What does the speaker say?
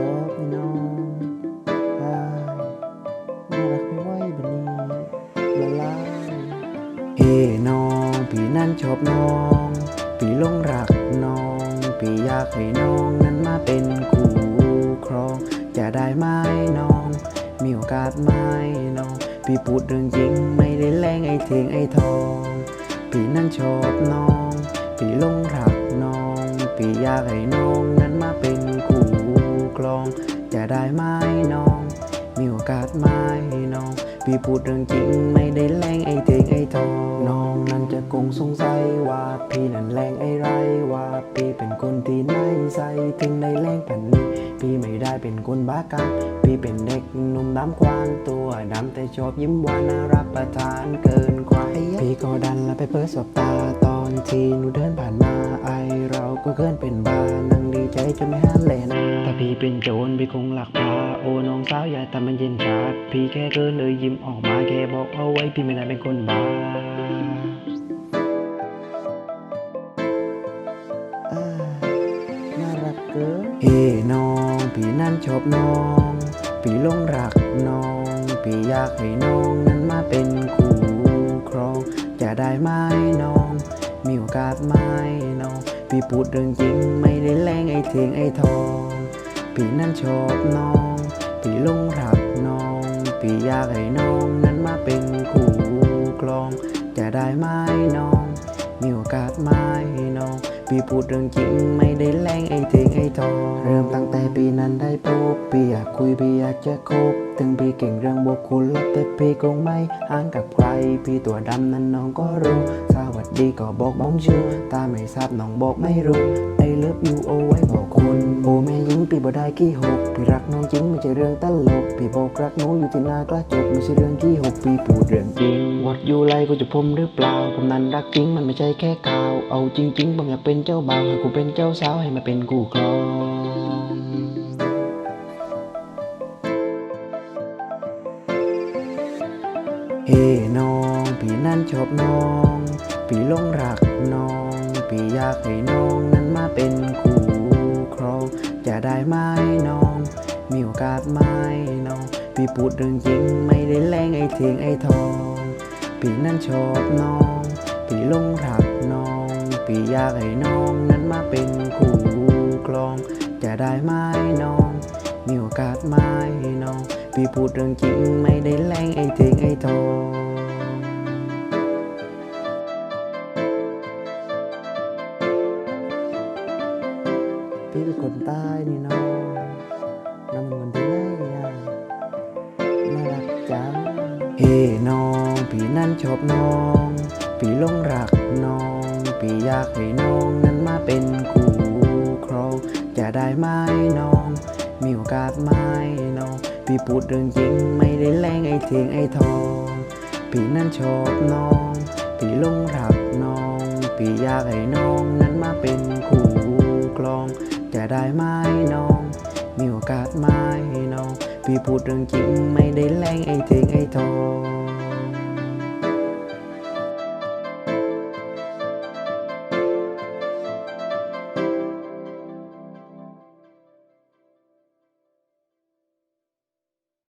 ชอบนี่น้องอายน่ารักไม่ไหวบันนี้ละลายเฮ้น้อง พี่นั่นชอบน้อง พี่ลงรักน้อง พี่อยากให้น้องนั้นมาเป็นคู่ครอง จะได้ไหมน้อง มีโอกาสไหมน้อง พี่พูดเรื่องจริงไม่ได้แรงไอ้เทียงไอ้ทอง พี่นั่นชอบน้อง พี่ลงรักน้อง พี่อยากให้น้องนั้นมาเป็น คู่ครองจะได้ไหมน้อง มีโอกาสไหมน้อง พี่พูดเรื่องจริงไม่ได้แรงไอ้เทียงไอ้ทองน้องนั้นจะคงสงสัยว่าพี่นั้นแรงไอ้ไรว่าพี่เป็นคนที่ไหนใส่ถึงได้แรงพันนี้ พี่ไม่ได้เป็นคนบ้ากันพี่เป็นเด็กหนุ่มดำกวางตัวดำแต่ชอบยิ้มหวานน่ารับประทานเกินกว่าพี่ก็ดันและไปเปิดสบตาตอ ที่หนูเดินผ่านมาไอเราก็เกินเป็นบานั่งดีใจจนไม่ห้ามเลยนะถ้าพี่เป็นโจรพี่คงหลักพาโอ้น้องสาวอย่าทำมันเย็นชาดพี่แค่เกินเลยยิ้มออกมาแค่บอกเอาไว้พี่ไม่ได้เป็นคนบ้าอ่าน่ารักเกินเฮ้น้องพี่นั่นชอบน้องพี่หลงรักน้องพี่อยากให้น้องนั้นมาเป็นคู่ครองจะได้ไหมน้อง มีโอกาสไหมน้องพี่พูดเรื่องจริงไม่ได้แรงไอ้เทียงไอ้ทองพี่นั่นชอบน้อง พี่ลงรักน้อง พี่อยากให้น้องนั้นมาเป็นคู่ครอง จะได้ไหมน้อง มีโอกาสไหมน้อง พี่พูดเรื่องจริงไม่ได้แรงไอ้เทียงไอ้ทอง เริ่มตั้งแต่ปีนั้นได้พบพี่อยากคุยพี่อยากจะคบถึงพี่เก่งเรื่องบวกคุณลบแต่พี่คงไม่ห่างกับใคร พี่ตัวดำนั้นน้องก็รู้สวั สดีก็บอกบ้องชื่อตาไม่ทราบน้องบอกไม่รู้ไอ้เลิฟยูเอไว้บอกคุณโอแม่ยิงพี่บ่ได้ขี้หกพี่รักน้องจริงไม่ใช่เรื่องตลกพี่บอกรักนูอยู่ที่หน้ากระจกไม่ใช่เรื่องขี้หกพี่พูดเรื่องจริงวัดอยู่ไรกูจะพมหรือเปล่าผมนั้นรักจริงมันไม่ใช่แค่ข่าวเอาจริงๆผมอยากเป็นเจ้าบ่าวให้กูเป็นเจ้าสาวให้มาเป็นกูครองเฮ้น้อง พี่นั่นชอบน้อง พี่ลงรักน้อง พี่อยากให้น้องนั้นมาเป็นคู่ครอง จะได้ไหมน้อง มีโอกาสไหมน้อง พี่พูดเรื่องจริงไม่ได้แรงไอ้เทียงไอ้ทอง พี่นั่นชอบน้อง พี่ลงรักน้อง พี่อยากให้น้องนั้นมาเป็นคู่ครอง จะได้ไหมน้อง มีโอกาสไหมน้อง พี่พูดเรื่องจริงไม่ได้แรงไอ้เทียงไอ้ทอง พี่เป็นคนใต้นี่น้องน้องเป็นคนที่ไหนอะน่ารักจังเฮ้น้องพี่นั่นชอบน้อง พี่ลงรักน้อง พี่อยากให้น้องนั้นมาเป็นคู่ครองจะได้ไหมน้อง มีโอกาสไหมน้อง พี่พูดเรื่องจริงไม่ได้แรงไอ้เทียงไอ้ทอง พี่นั่นชอบน้อง พี่ลงรักน้อง พี่อยากให้น้องนั้นมาเป็นคู่ครอง จะได้ไหมน้อง มีโอกาสไหมน้อง พี่พูดเรื่องจริงไม่ได้แรงไอ้เทงไอ้ทอง